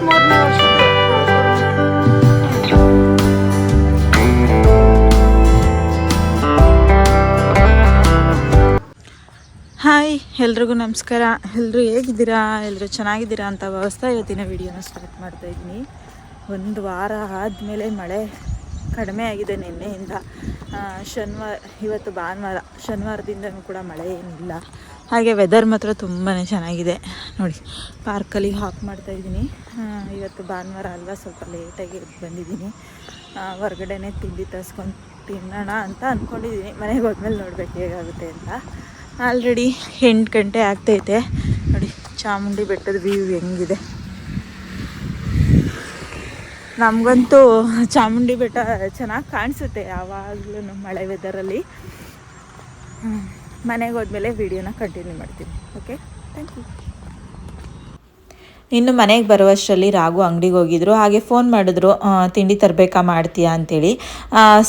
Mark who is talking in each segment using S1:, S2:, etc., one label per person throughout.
S1: Hi, ಎಲ್ರಿಗೂ ನಮಸ್ಕಾರ. ಎಲ್ಲರೂ ಹೇಗಿದ್ದೀರಾ? ಎಲ್ಲರೂ ಚೆನ್ನಾಗಿದ್ದೀರಾ ಅಂತ ಭಾವಿಸ್ತಾ ಇವತ್ತಿನ ವಿಡಿಯೋನ ಸ್ಟಾರ್ಟ್ ಮಾಡ್ತಾ ಇದ್ದೀನಿ. ಒಂದು ವಾರ ಆದಮೇಲೆ ಮಳೆ ಕಡಿಮೆ ಆಗಿದೆ ನಿನ್ನೆಯಿಂದ. ಶನಿವಾರ, ಇವತ್ತು ಭಾನುವಾರ, ಶನಿವಾರದಿಂದನೂ ಕೂಡ ಮಳೆ ಏನಿಲ್ಲ. ಹಾಗೆ ವೆದರ್ ಮಾತ್ರ ತುಂಬಾ ಚೆನ್ನಾಗಿದೆ. ನೋಡಿ ಪಾರ್ಕಲ್ಲಿ ಹಾಕ್ ಮಾಡ್ತಾ ಇದ್ದೀನಿ. ಇವತ್ತು ಭಾನುವಾರ ಅಲ್ವಾ, ಸ್ವಲ್ಪ ಲೇಟಾಗಿ ಎದ್ದು ಬಂದಿದ್ದೀನಿ. ಹೊರ್ಗಡೆನೇ ತಿಂಡಿ ತರಿಸ್ಕೊಂಡು ತಿನ್ನೋಣ ಅಂತ ಅಂದ್ಕೊಂಡಿದ್ದೀನಿ ಮನೆಗೆ ಹೋದ್ಮೇಲೆ ನೋಡ್ಬೇಕು ಹೇಗಾಗುತ್ತೆ ಅಂತ. ಆಲ್ರೆಡಿ ಎಂಟು ಗಂಟೆ ಆಗ್ತೈತೆ. ನೋಡಿ, ಚಾಮುಂಡಿ ಬೆಟ್ಟದ ವ್ಯೂ ಹೆಂಗಿದೆ. ನಮಗಂತೂ ಚಾಮುಂಡಿ ಬೆಟ್ಟ ಚೆನ್ನಾಗಿ ಕಾಣಿಸುತ್ತೆ ಯಾವಾಗಲೂ ಮಳೆ ವೆದರಲ್ಲಿ ಮನೆಗೆ ಹೋದ್ಮೇಲೆ ವಿಡಿಯೋನ ಕಂಟಿನ್ಯೂ ಮಾಡ್ತೀನಿ. ಓಕೆ ಥ್ಯಾಂಕ್ ಯು ಇನ್ನು ಮನೆಗೆ ಬರುವಷ್ಟರಲ್ಲಿ ರಾಘು ಅಂಗಡಿಗೆ ಹೋಗಿದ್ರು. ಹಾಗೆ ಫೋನ್ ಮಾಡಿದ್ರು ತಿಂಡಿ ತರಬೇಕಾ ಮಾಡ್ತೀಯಾ? ಅಂತೇಳಿ.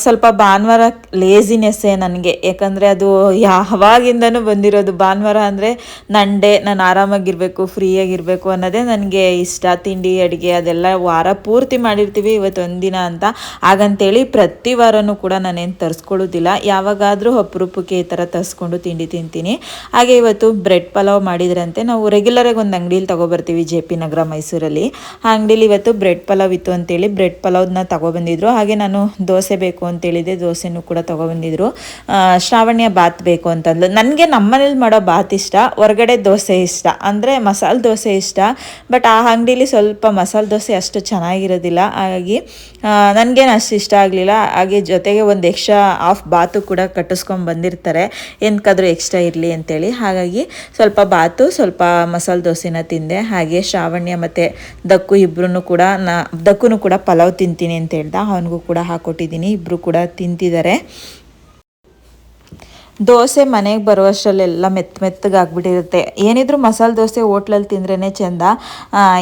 S1: ಸ್ವಲ್ಪ ಭಾನುವಾರ ಲೇಸಿನೆಸ್ಸೇ ನನಗೆ. ಯಾಕಂದರೆ ಅದು ಯಾವಾಗಿಂದನೂ ಬಂದಿರೋದು ಭಾನುವಾರ ಅಂದರೆ ನಂಡೆ ನಾನು ಆರಾಮಾಗಿರಬೇಕು, ಫ್ರೀಯಾಗಿರಬೇಕು ಅನ್ನೋದೇ ನನಗೆ ಇಷ್ಟ. ತಿಂಡಿ, ಅಡುಗೆ ಅದೆಲ್ಲ ವಾರ ಪೂರ್ತಿ ಮಾಡಿರ್ತೀವಿ ಇವತ್ತು ಒಂದಿನ ಅಂತ. ಹಾಗಂತೇಳಿ ಪ್ರತಿ ವಾರನೂ ಕೂಡ ನಾನೇನು ತರಿಸ್ಕೊಳ್ಳೋದಿಲ್ಲ. ಯಾವಾಗಾದರೂ ಅಪರೂಪಕ್ಕೆ ಈ ಥರ ತರಿಸ್ಕೊಂಡು ತಿಂಡಿ ತಿಂತೀನಿ. ಹಾಗೆ ಇವತ್ತು ಬ್ರೆಡ್ ಪಲಾವ್ ಮಾಡಿದ್ರಂತೆ. ನಾವು ರೆಗ್ಯುಲರಾಗಿ ಒಂದು ಅಂಗಡಿಯಲ್ಲಿ ತಗೊಬರ್ತೀವಿ ಜೆ ನಗರ ಮೈಸೂರಲ್ಲಿ. ಆ ಅಂಗಡಿಲಿ ಇವತ್ತು? ಬ್ರೆಡ್ ಪಲಾವ್ ಇತ್ತು ಅಂತೇಳಿ ಬ್ರೆಡ್ ಪಲಾವ್ನ ತಗೊಬಂದಿದ್ರು. ಹಾಗೆ ನಾನು ದೋಸೆ ಬೇಕು ಅಂತೇಳಿದೆ ದೋಸೆನೂ ಕೂಡ ತಗೊಬಂದಿದ್ರು. ಶ್ರಾವಣಿಯ ಬಾತ್ ಬೇಕು ಅಂತಂದ್ಲು. ನನಗೆ ನಮ್ಮನೇಲಿ ಮಾಡೋ ಬಾತ್ ಇಷ್ಟ, ಹೊರಗಡೆ ದೋಸೆ ಇಷ್ಟ. ಅಂದರೆ ಮಸಾಲೆ ದೋಸೆ ಇಷ್ಟ, ಬಟ್ ಆ ಅಂಗಡಿಲಿ ಸ್ವಲ್ಪ ಮಸಾಲೆ ದೋಸೆ ಅಷ್ಟು ಚೆನ್ನಾಗಿರೋದಿಲ್ಲ. ಹಾಗಾಗಿ ನನಗೇನು ಅಷ್ಟು ಇಷ್ಟ ಆಗಲಿಲ್ಲ. ಹಾಗೆ ಜೊತೆಗೆ ಒಂದು ಎಕ್ಸ್ಟ್ರಾ ಆಫ್ ಬಾತು ಕೂಡ ಕಟ್ಟಿಸ್ಕೊಂಡು ಬಂದಿರ್ತಾರೆ. ಎಂತಕಾದ್ರೂ ಎಕ್ಸ್ಟ್ರಾ ಇರಲಿ ಅಂತೇಳಿ. ಹಾಗಾಗಿ ಸ್ವಲ್ಪ ಬಾತು, ಸ್ವಲ್ಪ ಮಸಾಲೆ ದೋಸೆನ ತಿಂದೆ. ಹಾಗೆ ಶ್ರಾವಣ್ಯ ಮತ್ತು ದಕ್ಕು ಇಬ್ಬರೂ ಕೂಡ ನಾ ದಕ್ಕೂ ಕೂಡ ಪಲಾವ್ ತಿಂತೀನಿ ಅಂತ ಹೇಳ್ದ. ಅವನಿಗೂ ಕೂಡ ಹಾಕ್ಕೊಟ್ಟಿದ್ದೀನಿ ಇಬ್ಬರು ಕೂಡ ತಿಂತಿದ್ದಾರೆ ದೋಸೆ ಮನೆಗೆ ಬರುವಷ್ಟರಲ್ಲೆಲ್ಲ ಮೆತ್ತ ಮೆತ್ತಗೆ ಆಗ್ಬಿಟ್ಟಿರುತ್ತೆ. ಏನಿದ್ರು ಮಸಾಲೆ ದೋಸೆ ಹೋಟ್ಲಲ್ಲಿ ತಿಂದ್ರೇ ಚೆಂದ.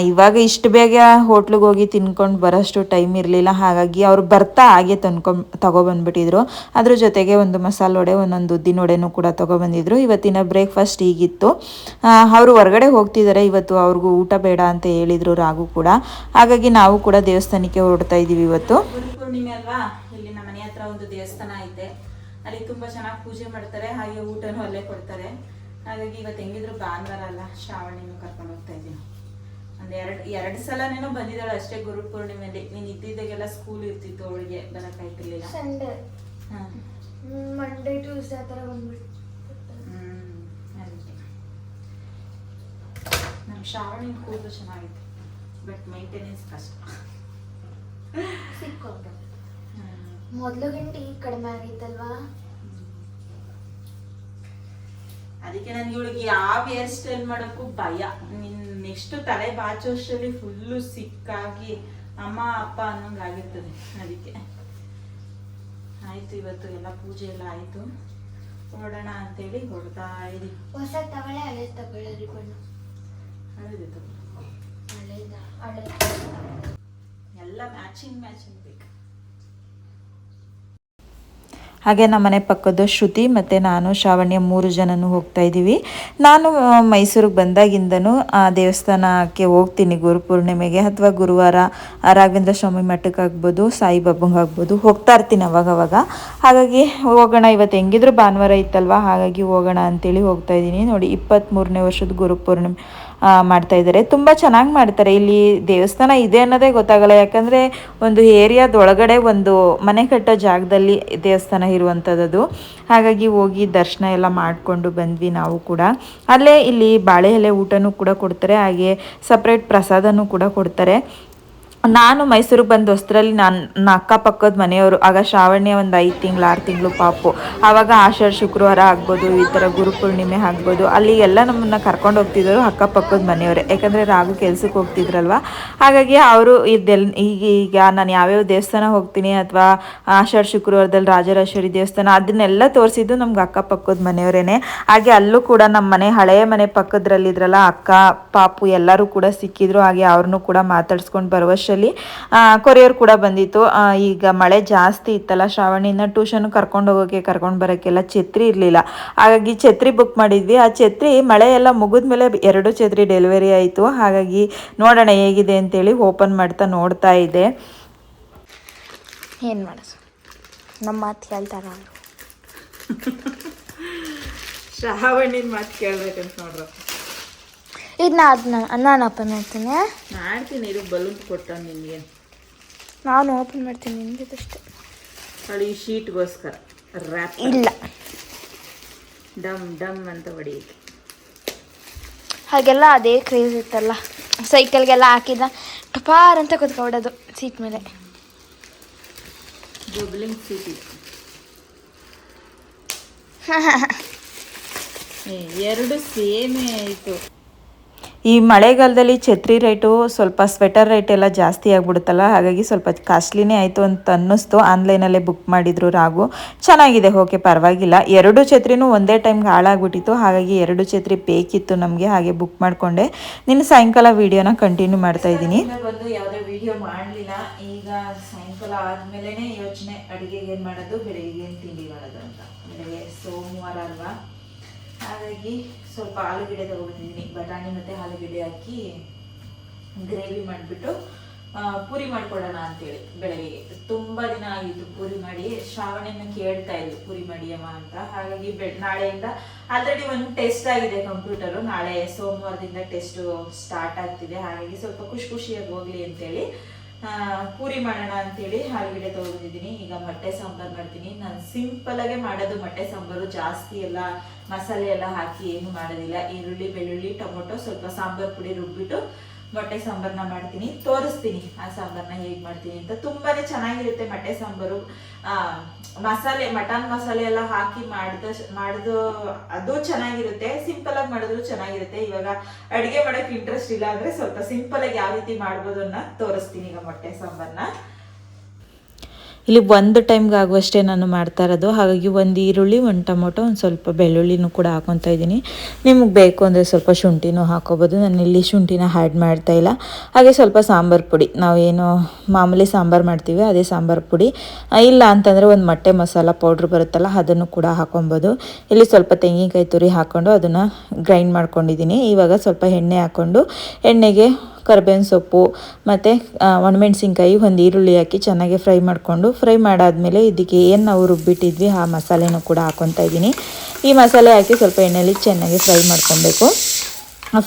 S1: ಇವಾಗ ಇಷ್ಟು ಬೇಗ ಹೋಟ್ಲಿಗೆ ಹೋಗಿ ತಿನ್ಕೊಂಡು ಬರೋಷ್ಟು ಟೈಮ್ ಇರಲಿಲ್ಲ. ಹಾಗಾಗಿ ಅವ್ರು ಬರ್ತಾ ಹಾಗೆ ತಂದ್ಕೊಂಡು ತಗೊಬಂದ್ಬಿಟ್ಟಿದ್ರು. ಅದ್ರ ಜೊತೆಗೆ ಒಂದು ಮಸಾಲೆ ವಡೆ, ಒಂದೊಂದು ಉದ್ದಿನ ವಡೆನೂ ಕೂಡ ತೊಗೊಬಂದಿದ್ರು. ಇವತ್ತಿನ ಬ್ರೇಕ್ಫಾಸ್ಟ್ ಹೀಗಿತ್ತು ಅವರು ಹೊರಗಡೆ ಹೋಗ್ತಿದ್ದಾರೆ ಇವತ್ತು ಅವ್ರಿಗೂ ಊಟ ಬೇಡ ಅಂತ ಹೇಳಿದರು ರಾಗು ಕೂಡ. ಹಾಗಾಗಿ ನಾವು ಕೂಡ ದೇವಸ್ಥಾನಕ್ಕೆ ಹೊರಡ್ತಾ ಇದ್ದೀವಿ ಇವತ್ತು. ಇಲ್ಲಿ ನಮ್ಮ ಮನೆ ಹತ್ರ ಒಂದು ದೇವಸ್ಥಾನ ಐತೆ. ಅಲ್ಲಿ ತುಂಬಾ ಚೆನ್ನಾಗಿ ಪೂಜೆ ಮಾಡ್ತಾರೆ ಹಾಗೆ ಊಟನೂ ಅಲ್ಲೇ ಕೊಡ್ತಾರೆ. ಹಾಗಾಗಿ ಇವತ್ತು ಹೆಂಗಿದ್ರು ಭಾನುವಾರ ಅಲ್ಲ ಶ್ರಾವಣಿನೂ ಕರ್ಕೊಂಡು ಹೋಗ್ತಾ ಇದ್ದೀನಿ. ಒಂದು ಎರಡು ಎರಡು ಸಲನೇನೋ ಬಂದಿದ್ದಾಳೆ ಅಷ್ಟೇ ಗುರು ಪೂರ್ಣಿಮೆಯಲ್ಲಿ ನೀನು ಇದ್ದಿದ್ದಾಗೆಲ್ಲ ಸ್ಕೂಲ್ ಇರ್ತಿತ್ತು ಅವಳಿಗೆ ಬರಕಾಯ್ತಿರ್ಲಿಲ್ಲ
S2: ಸಂಡೇ ಮಂಡೇ ಟ್ಯೂಸ್ಡೇ ಆ ಥರ ಬಂದ್ಬಿಟ್ಟು
S1: ನಮ್ಮ ಶ್ರಾವಣಿನ ಕೂದಲು ಚೆನ್ನಾಗಿತ್ತು ಬಟ್ ಮೇಂಟೆನೆನ್ಸ್ ಕಷ್ಟ.
S2: ಸಿಕ್ಕೊಂಡು.
S1: ಹ್ಮ್.
S2: ಮೊದಲು ಗಂಟೆ ಈಗ ಕಡಿಮೆ ಆಗೈತಲ್ವಾ
S1: ಅದಕ್ಕೆ ನನಗೆ ಇವಳಿಗೆ ಯಾವ ಹೇರ್ ಸ್ಟೈಲ್ ಮಾಡೋಕ್ಕೂ ಭಯ. ನಿನ್ ನೆಕ್ಸ್ಟ್ ತಲೆ ಬಾಚೋಷ್ಟರಲ್ಲಿ ಫುಲ್ಲು ಸಿಕ್ಕಾಗಿ ಅಮ್ಮ ಅಪ್ಪ ಅನ್ನೋಂಗೆ ಆಗಿರ್ತದೆ ಅದಕ್ಕೆ. ಆಯ್ತು ಇವತ್ತು ಎಲ್ಲ ಪೂಜೆ ಎಲ್ಲ ಆಯ್ತು. ಹೊಡೋಣ ಅಂತೇಳಿ ಹೊಡ್ತಾ ಇದೀವಿ.
S2: ಹೊಸ ತಗೊಳ್ಳೆ ಹಳೆ ತಗೊಳ್ಳಿ ಬಣ್ಣ
S1: ತಗೊಳ್ಳಿ.
S2: ಹಳೆದ? ಹಳೆ
S1: ಎಲ್ಲ ಮ್ಯಾಚಿಂಗ್ ಮ್ಯಾಚಿಂಗ್ ಬೇಕು. ಹಾಗೆ ನಮ್ಮ ಮನೆ ಪಕ್ಕದ ಶ್ರುತಿ ಮತ್ತು ನಾನು, ಶ್ರಾವಣ್ಯ ಮೂರು ಜನನೂ ಹೋಗ್ತಾ ಇದ್ದೀವಿ. ನಾನು ಮೈಸೂರಿಗೆ ಬಂದಾಗಿಂದನೂ ಆ ದೇವಸ್ಥಾನಕ್ಕೆ ಹೋಗ್ತೀನಿ ಗುರುಪೂರ್ಣಿಮೆಗೆ ಅಥವಾ ಗುರುವಾರ ರಾಘವೇಂದ್ರ ಸ್ವಾಮಿ ಮಠಕ್ಕೆ ಆಗ್ಬೋದು, ಸಾಯಿಬಾಬಂಗೆ ಆಗ್ಬೋದು, ಹೋಗ್ತಾ ಇರ್ತೀನಿ ಅವಾಗವಾಗ. ಹಾಗಾಗಿ ಹೋಗೋಣ, ಇವತ್ತು ಹೆಂಗಿದ್ರು ಭಾನುವಾರ ಇತ್ತಲ್ವ? ಹಾಗಾಗಿ ಹೋಗೋಣ ಅಂತೇಳಿ ಹೋಗ್ತಾ ಇದ್ದೀನಿ. ನೋಡಿ, ಇಪ್ಪತ್ತ್ಮೂರನೇ ವರ್ಷದ ಗುರುಪೂರ್ಣಿಮೆ ಮಾಡ್ತಾ ಇದ್ದಾರೆ. ತುಂಬ ಚೆನ್ನಾಗಿ ಮಾಡ್ತಾರೆ. ಇಲ್ಲಿ ದೇವಸ್ಥಾನ ಇದೆ ಅನ್ನೋದೇ ಗೊತ್ತಾಗಲ್ಲ. ಯಾಕಂದರೆ ಒಂದು ಏರಿಯಾದೊಳಗಡೆ ಒಂದು ಮನೆ ಕಟ್ಟೋ ಜಾಗದಲ್ಲಿ ದೇವಸ್ಥಾನ ಇರುವಂಥದ್ದು ಹಾಗಾಗಿ ಹೋಗಿ ದರ್ಶನ ಎಲ್ಲ ಮಾಡಿಕೊಂಡು ಬಂದ್ವಿ ನಾವು ಕೂಡ. ಅಲ್ಲೇ ಇಲ್ಲಿ ಬಾಳೆ ಎಲೆ ಊಟನೂ ಕೂಡ ಕೊಡ್ತಾರೆ. ಹಾಗೆ ಸಪ್ರೇಟ್ ಪ್ರಸಾದನೂ ಕೂಡ ಕೊಡ್ತಾರೆ. ನಾನು ಮೈಸೂರಿಗೆ ಬಂದ ಹೊಸ್ತ್ರಲ್ಲಿ ನಾನು ನನ್ನ ಅಕ್ಕಪಕ್ಕದ ಮನೆಯವರು, ಆಗ ಶ್ರಾವಣ್ಯ ಒಂದು ಐದು ತಿಂಗಳು, ಆರು ತಿಂಗಳು ಪಾಪು. ಆವಾಗ ಆಷಾಢ, ಶುಕ್ರವಾರ ಆಗ್ಬೋದು, ಈ ಥರ ಗುರುಪೂರ್ಣಿಮೆ ಆಗ್ಬೋದು. ಅಲ್ಲಿ ಎಲ್ಲ ನಮ್ಮನ್ನ ಕರ್ಕೊಂಡು ಹೋಗ್ತಿದ್ರು ಅಕ್ಕಪಕ್ಕದ ಮನೆಯವರೇ. ಯಾಕಂದರೆ ರಾಗು ಕೆಲ್ಸಕ್ಕೆ ಹೋಗ್ತಿದ್ರಲ್ವ? ಹಾಗಾಗಿ ಅವರು ಇದೆಲ್ಲ ಈಗ ಈಗ ನಾನು ಯಾವ್ಯಾವ ದೇವಸ್ಥಾನ ಹೋಗ್ತೀನಿ ಅಥವಾ ಆಷಾಢ ಶುಕ್ರವಾರದಲ್ಲಿ ರಾಜರಾಜೇಶ್ವರಿ ದೇವಸ್ಥಾನ ಅದನ್ನೆಲ್ಲ ತೋರಿಸಿದ್ದು ನಮ್ಗೆ ಅಕ್ಕಪಕ್ಕದ ಮನೆಯವರೇನೆ. ಹಾಗೆ ಅಲ್ಲೂ ಕೂಡ ನಮ್ಮ ಮನೆ, ಹಳೆಯ ಮನೆ ಪಕ್ಕದ್ರಲ್ಲಿದ್ರಲ್ಲ ಅಕ್ಕ, ಪಾಪು ಎಲ್ಲರೂ ಕೂಡ ಸಿಕ್ಕಿದ್ರು, ಹಾಗೆ ಅವ್ರನ್ನೂ ಕೂಡ ಮಾತಾಡ್ಸ್ಕೊಂಡು ಬರುವಷ್ಟು ಅಷ್ಟರಲ್ಲಿ ಕೊರಿಯರ್ ಕೂಡ ಬಂದಿತ್ತು. ಈಗ ಮಳೆ ಜಾಸ್ತಿ ಇತ್ತಲ್ಲ ಶ್ರಾವಣಿನ ಟ್ಯೂಷನ್ ಕರ್ಕೊಂಡು ಹೋಗೋಕ್ಕೆ ಕರ್ಕೊಂಡು ಬರೋಕ್ಕೆಲ್ಲ ಛತ್ರಿ ಇರಲಿಲ್ಲ. ಹಾಗಾಗಿ ಛತ್ರಿ ಬುಕ್ ಮಾಡಿದ್ವಿ. ಆ ಛತ್ರಿ ಮಳೆ ಎಲ್ಲ ಮುಗಿದ್ಮೇಲೆ ಎರಡು ಛತ್ರಿ ಡೆಲಿವರಿ ಆಯಿತು. ಹಾಗಾಗಿ ನೋಡೋಣ ಹೇಗಿದೆ ಅಂತೇಳಿ ಓಪನ್ ಮಾಡ್ತಾ ನೋಡ್ತಾ ಇದ್ದೆ.
S2: ಏನು ಮಾಡೋದು ನಮ್ಮ ಮಾತು ಕೇಳ್ತಾರ
S1: ಶ್ರಾವಣಿನ ಮಾತು ಕೇಳ್ಬೇಕಂತ ನೋಡ್ರ
S2: ಇದು ನಾ ಅದನ್ನ ನಾನು ಓಪನ್ ಮಾಡ್ತೀನಿ.
S1: ಮಾಡ್ತೀನಿ ಇದು ಬಲೂನ್ ಕೊಟ್ಟ ನಿಮಗೆ
S2: ನಾನು ಓಪನ್ ಮಾಡ್ತೀನಿ ನಿಮಗೆ ಅಷ್ಟೇ
S1: ಅಲ್ಲಿ ಈ ಶೀಟ್ಗೋಸ್ಕರ ರ್ಯಾಪ್
S2: ಇಲ್ಲ.
S1: ಡಮ್ ಡಮ್ ಅಂತ ಹೊಡಿಯುತ್ತೆ
S2: ಹಾಗೆಲ್ಲ ಅದೇ ಕ್ರೇಜ್ ಇತ್ತಲ್ಲ. ಸೈಕಲ್ಗೆಲ್ಲ ಹಾಕಿದ ಟಪಾರ್ ಅಂತ ಕುತ್ಕೊಬಿಡೋದು ಸೀಟ್ ಮೇಲೆ.
S1: ಜೊಬ್ಲಿಂಗ್ ಸೀಟ್ ಇತ್ತು ಎರಡು ಸೇಮೇ ಆಯಿತು. ಈ ಮಳೆಗಾಲದಲ್ಲಿ ಛತ್ರಿ ರೇಟು ಸ್ವಲ್ಪ ಸ್ವೆಟರ್ ರೇಟ್ ಎಲ್ಲ ಜಾಸ್ತಿ ಆಗಿಬಿಡುತ್ತಲ್ಲ, ಹಾಗಾಗಿ ಸ್ವಲ್ಪ ಕಾಸ್ಟ್ಲಿನೇ ಆಯಿತು ಅಂತ ಅನ್ನಿಸ್ತು. ಆನ್ಲೈನಲ್ಲೇ ಬುಕ್ ಮಾಡಿದ್ರು ರಾಗು ಚೆನ್ನಾಗಿದೆ ಓಕೆ ಪರವಾಗಿಲ್ಲ. ಎರಡು ಛತ್ರಿನೂ ಒಂದೇ ಟೈಮ್ಗೆ ಹಾಳಾಗ್ಬಿಟ್ಟಿತ್ತು, ಹಾಗಾಗಿ ಎರಡು ಛತ್ರಿ ಬೇಕಿತ್ತು ನಮಗೆ, ಹಾಗೆ ಬುಕ್ ಮಾಡಿಕೊಂಡೆ. ನಿನ್ನ ಸಾಯಂಕಾಲ ವಿಡಿಯೋನ ಕಂಟಿನ್ಯೂ ಮಾಡ್ತಾ ಇದ್ದೀನಿ. ಬಂದು ಯಾವುದೇ ವಿಡಿಯೋ ಮಾಡಲಿಲ್ಲ, ಈಗ ಸಾಯಂಕಾಲ ಆದಮೇಲೆ ಯೋಚನೆ ಅಡುಗೆಗೆ ಏನು ಮಾಡೋದು ಏನು ತಿಂಡಿ ಅಂತ. ಬೆಳಗ್ಗೆ ಸೋಮವಾರ ಅಲ್ವಾ? ಹಾಗಾಗಿ ಸ್ವಲ್ಪ ಆಲೂಗಡ್ಡೆ ತಗೊಂಡಿದ್ದೀನಿ ಬಟಾಣಿ ಮತ್ತು ಆಲೂಗಡ್ಡೆ ಹಾಕಿ ಗ್ರೇವಿ ಮಾಡಿಬಿಟ್ಟು ಪೂರಿ ಮಾಡಿಕೊಡೋಣ ಅಂತೇಳಿ ಬೆಳಗ್ಗೆ. ತುಂಬ ದಿನ ಆಗಿತ್ತು ಪೂರಿ ಮಾಡಿ. ಶ್ರಾವಣಿಯನ್ನು ಕೇಳ್ತಾ ಇದ್ವಿ ಪೂರಿ ಮಾಡಿಯಮ್ಮ ಅಂತ. ಹಾಗಾಗಿ ಬೆ, ನಾಳೆಯಿಂದ ಆಲ್ರೆಡಿ ಒಂದು ಟೆಸ್ಟ್ ಆಗಿದೆ ಕಂಪ್ಯೂಟರು ನಾಳೆ ಸೋಮವಾರದಿಂದ ಟೆಸ್ಟು ಸ್ಟಾರ್ಟ್ ಆಗ್ತಿದೆ. ಹಾಗಾಗಿ ಸ್ವಲ್ಪ ಖುಷಿ ಖುಷಿಯಾಗಿ ಹೋಗ್ಲಿ ಅಂತೇಳಿ ಪೂರಿ ಮಾಡೋಣ ಅಂತೇಳಿ ಹಾಲ್ಗಿಡೆ ತೊಗೊಂಡಿದ್ದೀನಿ. ಈಗ ಮೊಟ್ಟೆ ಸಾಂಬಾರು ಮಾಡ್ತೀನಿ. ನಾನು ಆಗೇ ಮಾಡೋದು ಮೊಟ್ಟೆ ಸಾಂಬಾರು. ಜಾಸ್ತಿ ಎಲ್ಲ ಮಸಾಲೆ ಎಲ್ಲ ಹಾಕಿ ಏನು ಮಾಡೋದಿಲ್ಲ. ಈರುಳ್ಳಿ, ಬೆಳ್ಳುಳ್ಳಿ, ಟೊಮೊಟೊ, ಸ್ವಲ್ಪ ಸಾಂಬಾರು ಪುಡಿ ರುಬ್ಬಿಟ್ಟು ಮೊಟ್ಟೆ ಸಾಂಬಾರನ್ನ ಮಾಡ್ತೀನಿ, ತೋರಿಸ್ತೀನಿ ಆ ಸಾಂಬಾರನ್ನ ಹೇಗೆ ಮಾಡ್ತೀನಿ ಅಂತ. ತುಂಬಾನೇ ಚೆನ್ನಾಗಿರುತ್ತೆ ಮೊಟ್ಟೆ ಸಾಂಬಾರು. ಮಸಾಲೆ, ಮಟನ್ ಮಸಾಲೆ ಎಲ್ಲ ಹಾಕಿ ಮಾಡಿದ ಮಾಡಿದು ಅದು ಚೆನ್ನಾಗಿರುತ್ತೆ. ಸಿಂಪಲ್ ಆಗಿ ಮಾಡಿದ್ರು ಚೆನ್ನಾಗಿರುತ್ತೆ. ಇವಾಗ ಅಡುಗೆ ಮಾಡೋಕೆ ಇಂಟ್ರೆಸ್ಟ್ ಇಲ್ಲ ಅಂದ್ರೆ ಸ್ವಲ್ಪ ಸಿಂಪಲ್ ಆಗಿ ಯಾವ ರೀತಿ ಮಾಡ್ಬೋದು ಅನ್ನೋ ತೋರಿಸ್ತೀನಿ ಈಗ ಮೊಟ್ಟೆ ಸಾಂಬಾರನ್ನ ಇಲ್ಲಿ ಒಂದು ಟೈಮ್ಗೆ ಆಗುವಷ್ಟೇ ನಾನು ಮಾಡ್ತಾ ಇರೋದು. ಹಾಗಾಗಿ ಒಂದು ಈರುಳ್ಳಿ, ಒಂದು ಟೊಮೊಟೊ, ಒಂದು ಸ್ವಲ್ಪ ಬೆಳ್ಳುಳ್ಳಿನೂ ಕೂಡ ಹಾಕೊತಾ ಇದ್ದೀನಿ. ನಿಮಗೆ ಬೇಕು ಅಂದರೆ ಸ್ವಲ್ಪ ಶುಂಠಿನೂ ಹಾಕೋಬೋದು. ನಾನು ಇಲ್ಲಿ ಶುಂಠಿನ ಹ್ಯಾಡ್ ಮಾಡ್ತಾ ಇಲ್ಲ. ಹಾಗೆ ಸ್ವಲ್ಪ ಸಾಂಬಾರು ಪುಡಿ. ನಾವೇನು ಮಾಮೂಲಿ ಸಾಂಬಾರು ಮಾಡ್ತೀವಿ, ಅದೇ ಸಾಂಬಾರು ಪುಡಿ. ಇಲ್ಲ ಅಂತಂದರೆ ಒಂದು ಮೊಟ್ಟೆ ಮಸಾಲ ಪೌಡ್ರ್ ಬರುತ್ತಲ್ಲ, ಅದನ್ನು ಕೂಡ ಹಾಕೊಬೋದು. ಇಲ್ಲಿ ಸ್ವಲ್ಪ ತೆಂಗಿನಕಾಯಿ ತುರಿ ಹಾಕ್ಕೊಂಡು ಅದನ್ನು ಗ್ರೈಂಡ್ ಮಾಡ್ಕೊಂಡಿದ್ದೀನಿ. ಇವಾಗ ಸ್ವಲ್ಪ ಎಣ್ಣೆ ಹಾಕ್ಕೊಂಡು ಎಣ್ಣೆಗೆ ಕರ್ಬೇವಿನ ಸೊಪ್ಪು, ಮತ್ತು ಒಣಮೆಣ್ಸಿನ್ಕಾಯಿ, ಒಂದು ಈರುಳ್ಳಿ ಹಾಕಿ ಚೆನ್ನಾಗಿ ಫ್ರೈ ಮಾಡಿಕೊಂಡು, ಫ್ರೈ ಮಾಡಾದಮೇಲೆ ಇದಕ್ಕೆ ಏನು ನಾವು ರುಬ್ಬಿಟ್ಟಿದ್ವಿ, ಆ ಮಸಾಲೆನೂ ಕೂಡ ಹಾಕ್ಕೊತಾ ಇದ್ದೀನಿ ಈ ಮಸಾಲೆ ಹಾಕಿ ಸ್ವಲ್ಪ ಎಣ್ಣೆಯಲ್ಲಿ ಚೆನ್ನಾಗಿ ಫ್ರೈ ಮಾಡ್ಕೊಬೇಕು.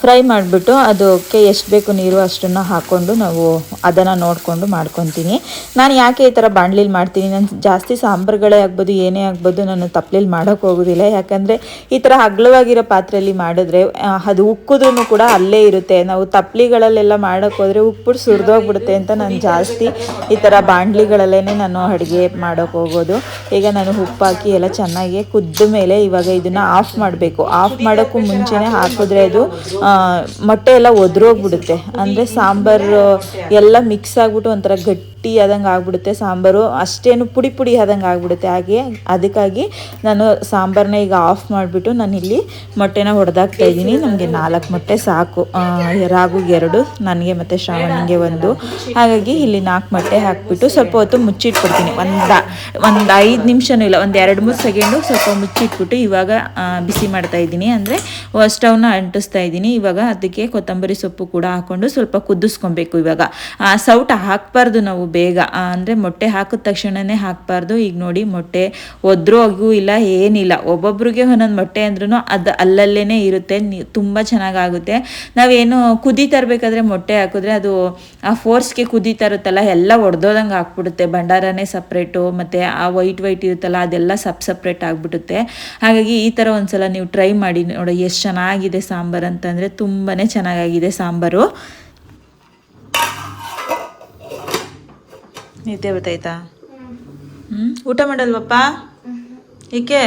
S1: ಫ್ರೈ ಮಾಡಿಬಿಟ್ಟು ಅದಕ್ಕೆ ಎಷ್ಟು ಬೇಕು ನೀರು ಅಷ್ಟನ್ನು ಹಾಕ್ಕೊಂಡು ನಾವು ಅದನ್ನು ನೋಡಿಕೊಂಡು ಮಾಡ್ಕೊತೀನಿ. ನಾನು ಯಾಕೆ ಈ ಥರ ಬಾಣಲಿಲಿ ಮಾಡ್ತೀನಿ? ನಾನು ಜಾಸ್ತಿ ಸಾಂಬಾರುಗಳೇ ಆಗ್ಬೋದು, ಏನೇ ಆಗ್ಬೋದು ನಾನು ತಪ್ಪಲಿಲಿ ಮಾಡೋಕ್ಕೆ ಹೋಗೋದಿಲ್ಲ. ಯಾಕಂದರೆ ಈ ಥರ ಅಗಲವಾಗಿರೋ ಪಾತ್ರೆಯಲ್ಲಿ ಮಾಡಿದ್ರೆ ಅದು ಉಕ್ಕಿದ್ರೂ ಕೂಡ ಅಲ್ಲೇ ಇರುತ್ತೆ. ನಾವು ತಪ್ಪಲಿಗಳಲ್ಲೆಲ್ಲ ಮಾಡೋಕ್ಕೆ ಹೋದರೆ ಉಪ್ಪಿಟ್ಟು ಸುರಿದೋಗ್ಬಿಡುತ್ತೆ ಅಂತ ನಾನು ಜಾಸ್ತಿ ಈ ಥರ ಬಾಣಲಿಗಳಲ್ಲೇ ನಾನು ಅಡುಗೆ ಮಾಡೋಕ್ಕೆ ಹೋಗೋದು. ಈಗ ನಾನು ಉಪ್ಪು ಹಾಕಿ ಎಲ್ಲ ಚೆನ್ನಾಗಿ ಕುದ್ದ ಮೇಲೆ ಇವಾಗ ಇದನ್ನು ಆಫ್ ಮಾಡಬೇಕು. ಆಫ್ ಮಾಡೋಕ್ಕೂ ಮುಂಚೆನೇ ಹಾಕಿದ್ರೆ ಅದು ಮೊಟ್ಟೆ ಎಲ್ಲ ಒದ್ರೋಗ್ಬಿಡುತ್ತೆ. ಅಂದರೆ ಸಾಂಬಾರು ಎಲ್ಲ ಮಿಕ್ಸ್ ಆಗಿಬಿಟ್ಟು ಒಂಥರ ಗಟ್ಟಿ ಆದಂಗೆ ಆಗಿಬಿಡುತ್ತೆ ಸಾಂಬಾರು. ಅಷ್ಟೇನು ಪುಡಿ ಪುಡಿ ಆದಂಗೆ ಆಗ್ಬಿಡುತ್ತೆ. ಹಾಗೆ ಅದಕ್ಕಾಗಿ ನಾನು ಸಾಂಬಾರನ್ನ ಈಗ ಆಫ್ ಮಾಡಿಬಿಟ್ಟು ನಾನು ಇಲ್ಲಿ ಮೊಟ್ಟೆನ ಹೊಡೆದಾಕ್ತಾ ಇದ್ದೀನಿ. ನನಗೆ ನಾಲ್ಕು ಮೊಟ್ಟೆ ಸಾಕು. ರಾಗುಗೆ ಎರಡು, ನನಗೆ ಮತ್ತು ಶ್ರಾವಣಿಗೆ ಒಂದು. ಹಾಗಾಗಿ ಇಲ್ಲಿ ನಾಲ್ಕು ಮೊಟ್ಟೆ ಹಾಕಿಬಿಟ್ಟು ಸ್ವಲ್ಪ ಹೊತ್ತು ಮುಚ್ಚಿಟ್ಬಿಡ್ತೀನಿ. ಒಂದು ಒಂದು ಐದು ನಿಮಿಷನೂ ಇಲ್ಲ, ಒಂದು ಎರಡು ಮೂರು ಸೆಕೆಂಡು ಸ್ವಲ್ಪ ಮುಚ್ಚಿಟ್ಬಿಟ್ಟು ಇವಾಗ ಬಿಸಿ ಮಾಡ್ತಾ ಇದ್ದೀನಿ. ಅಂದರೆ ಸ್ಟವ್ನ ಅಂಟಿಸ್ತಾ ಇದ್ದೀನಿ. ಇವಾಗ ಅದಕ್ಕೆ ಕೊತ್ತಂಬರಿ ಸೊಪ್ಪು ಕೂಡ ಹಾಕ್ಕೊಂಡು ಸ್ವಲ್ಪ ಕುದಿಸ್ಕೊಬೇಕು ಇವಾಗ. ಸೌಟ ಹಾಕಬಾರ್ದು ನಾವು. ಬೇಗ ಅಂದರೆ ಮೊಟ್ಟೆ ಹಾಕಿದ ತಕ್ಷಣನೇ ಹಾಕಬಾರ್ದು. ಈಗ ನೋಡಿ, ಮೊಟ್ಟೆ ಒದ್ರೋಗೂ ಇಲ್ಲ, ಏನಿಲ್ಲ. ಒಬ್ಬೊಬ್ರಿಗೆ ಒಂದೊಂದು ಮೊಟ್ಟೆ ಅಂದ್ರೂ ಅದು ಅಲ್ಲಲ್ಲೇ ಇರುತ್ತೆ ತುಂಬ ಚೆನ್ನಾಗಾಗುತ್ತೆ. ನಾವೇನು ಕುದಿ ತರಬೇಕಾದ್ರೆ ಮೊಟ್ಟೆ ಹಾಕಿದ್ರೆ ಅದು, ಆ ಫೋರ್ಸ್ಗೆ ಕುದೀತಾ ಇರುತ್ತಲ್ಲ ಎಲ್ಲ ಒಡೆದೋದಂಗೆ ಹಾಕ್ಬಿಡುತ್ತೆ ಭಂಡಾರನೇ ಸಪ್ರೇಟು, ಮತ್ತು ಆ ವೈಟ್ ವೈಟ್ ಇರುತ್ತಲ್ಲ, ಅದೆಲ್ಲ ಸಪ್ ಸಪ್ರೇಟ್ ಆಗಿಬಿಡುತ್ತೆ. ಹಾಗಾಗಿ ಈ ಥರ ಒಂದ್ಸಲ ನೀವು ಟ್ರೈ ಮಾಡಿ ನೋಡಿ, ಎಷ್ಟು ಚೆನ್ನಾಗಿದೆ ಸಾಂಬಾರು ಅಂತಂದರೆ ತುಂಬಾ ಚೆನ್ನಾಗಾಗಿದೆ ಸಾಂಬಾರು. ನಿದ್ದೆ ಬರ್ತಾಯ್ತಾ ಹ್ಞೂ ಊಟ ಮಾಡಲ್ವಪ್ಪ? ಏಕೆ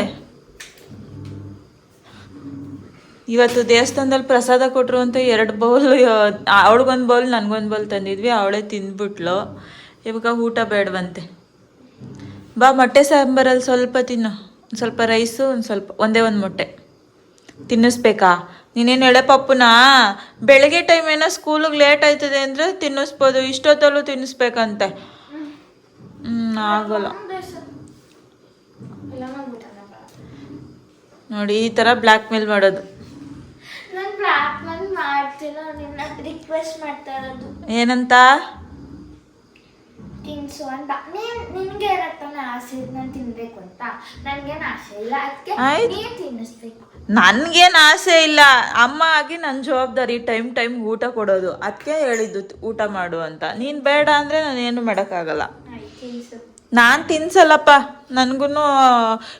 S1: ಇವತ್ತು ದೇವಸ್ಥಾನದಲ್ಲಿ ಪ್ರಸಾದ ಕೊಟ್ಟರು ಅಂತ ಎರಡು ಬೌಲ್ ಅವಳಿಗೊಂದು ಬೌಲ್, ನನಗೊಂದು ಬೌಲ್ ತಂದಿದ್ವಿ, ಅವಳೇ ತಿಂದ್ಬಿಟ್ಲು. ಇವಾಗ ಊಟ ಬೇಡವಂತೆ. ಬಾ, ಮೊಟ್ಟೆ ಸಾಂಬಾರಲ್ಲಿ ಸ್ವಲ್ಪ ತಿನ್ನು. ಒಂದು ಸ್ವಲ್ಪ ರೈಸು, ಒಂದು ಸ್ವಲ್ಪ, ಒಂದೇ ಒಂದು ಮೊಟ್ಟೆ. ತಿನ್ನಿಸ್ಬೇಕಾ? ನೀನೇನು ಎಳೆ ಪಪ್ಪುನಾ? ಬೆಳಗ್ಗೆ ಟೈಮ್ ಏನೋ ಸ್ಕೂಲಿಗೆ ಲೇಟ್ ಆಯ್ತದೆ ಅಂದರೆ ತಿನ್ನಿಸ್ಬೋದು, ಇಷ್ಟೊತ್ತಲ್ಲೂ ತಿನ್ನಿಸ್ಬೇಕಂತೆ. ಹ್ಞೂ ಆಗಲ್ಲ. ನೋಡಿ ಈ ಥರ ಬ್ಲ್ಯಾಕ್ ಮೇಲ್ ಮಾಡೋದು ಏನಂತ?
S2: ತಿನ್ಸು ಅಂತ. ನೀನ್ ನಿನ್ಗೆ ಇರತ್ತಾನೆ ಆಸೆ ನಾನು ತಿನ್ಬೇಕು ಅಂತ. ನನ್ಗೇನು ಆಸೆ ಇಲ್ಲ. ಅದಕ್ಕೆ
S1: ಆಯ್ತು.
S2: ನೀನ್ ತಿನ್ನಿಸ್ಬೇಕು.
S1: ನನ್ಗೇನು ಆಸೆ ಇಲ್ಲ. ಅಮ್ಮ ಆಗಿ ನನ್ನ ಜವಾಬ್ದಾರಿ ಟೈಮ್ ಟೈಮ್ ಊಟ ಕೊಡೋದು. ಅದಕ್ಕೆ ಹೇಳಿದ್ದು ಊಟ ಮಾಡು ಅಂತ. ನೀನು ಬೇಡ ಅಂದರೆ ನಾನು ಮಾಡೋಕ್ಕಾಗಲ್ಲ.
S2: ಆಯ್ತು ತಿನ್ಸು
S1: ನಾನು ತಿನ್ಸಲ್ಲಪ್ಪ ನನಗೂ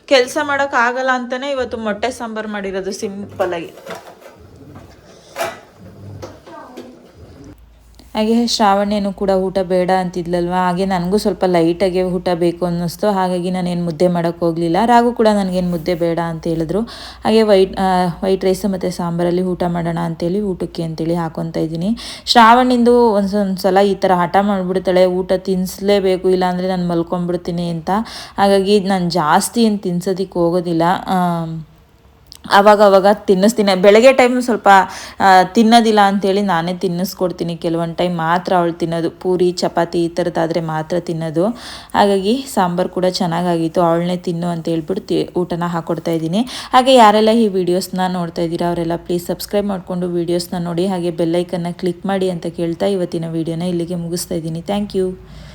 S1: ಕೆಲಸ ಆಗಲ್ಲ ಅಂತಲೇ ಇವತ್ತು ಮೊಟ್ಟೆ ಸಾಂಬಾರು ಮಾಡಿರೋದು ಸಿಂಪಲ್ಲಾಗಿ ಹಾಗೆ ಶ್ರಾವಣೇನು ಕೂಡ ಊಟ ಬೇಡ ಅಂತಿದ್ಲಲ್ವ? ಹಾಗೆ ನನಗೂ ಸ್ವಲ್ಪ ಲೈಟಾಗೆ ಊಟ ಬೇಕು ಅನ್ನಿಸ್ತು. ಹಾಗಾಗಿ ನಾನೇನು ಮುದ್ದೆ ಮಾಡೋಕ್ಕೆ ಹೋಗಲಿಲ್ಲ. ರಾಗು ಕೂಡ ನನಗೇನು ಮುದ್ದೆ ಬೇಡ ಅಂತ ಹೇಳಿದ್ರು. ಹಾಗೆ ವೈಟ್ ವೈಟ್ ರೈಸ್ ಮತ್ತು ಸಾಂಬಾರಲ್ಲಿ ಊಟ ಮಾಡೋಣ ಅಂತೇಳಿ ಊಟಕ್ಕೆ ಅಂತೇಳಿ ಹಾಕೊತಾ ಇದ್ದೀನಿ. ಶ್ರಾವಣಿಂದು ಒಂದು ಒಂದು ಸಲ ಈ ಥರ ಹಠ ಮಾಡಿಬಿಡ್ತಾಳೆ. ಊಟ ತಿನ್ನಿಸ್ಲೇಬೇಕು ಇಲ್ಲಾಂದರೆ ನಾನು ಮಲ್ಕೊಂಡ್ಬಿಡ್ತೀನಿ ಅಂತ. ಹಾಗಾಗಿ ನಾನು ಜಾಸ್ತಿ ಏನು ತಿನ್ಸೋದಕ್ಕೆ ಹೋಗೋದಿಲ್ಲ. ಆವಾಗ ಅವಾಗ ತಿನ್ನಿಸ್ತೀನಿ. ಬೆಳಗ್ಗೆ ಟೈಮ್ ಸ್ವಲ್ಪ ತಿನ್ನೋದಿಲ್ಲ ಅಂತೇಳಿ ನಾನೇ ತಿನ್ನಿಸ್ಕೊಡ್ತೀನಿ. ಕೆಲವೊಂದು ಟೈಮ್ ಮಾತ್ರ ಅವಳು ತಿನ್ನೋದು. ಪೂರಿ, ಚಪಾತಿ ಈ ಥರದ್ದಾದರೆ ಮಾತ್ರ ತಿನ್ನೋದು. ಹಾಗಾಗಿ ಸಾಂಬಾರು ಕೂಡ ಚೆನ್ನಾಗಾಗಿತ್ತು. ಅವಳನ್ನೇ ತಿನ್ನು ಅಂತ ಹೇಳ್ಬಿಟ್ಟು ತಿ- ಊಟನ ಹಾಕ್ಕೊಡ್ತಾ ಇದ್ದೀನಿ. ಹಾಗೆ ಯಾರೆಲ್ಲ ಈ ವಿಡಿಯೋಸ್ನ ನೋಡ್ತಾ ಇದ್ದೀರಾ, ಅವರೆಲ್ಲ ಪ್ಲೀಸ್ ಸಬ್ಸ್ಕ್ರೈಬ್ ಮಾಡಿಕೊಂಡು ವೀಡಿಯೋಸ್ನ ನೋಡಿ, ಹಾಗೆ ಬೆಲ್ಲೈಕನ್ನ ಕ್ಲಿಕ್ ಮಾಡಿ ಅಂತ ಕೇಳ್ತಾ ಇವತ್ತಿನ ವಿಡಿಯೋನ ಇಲ್ಲಿಗೆ ಮುಗಿಸ್ತಾ ಇದ್ದೀನಿ. Thank you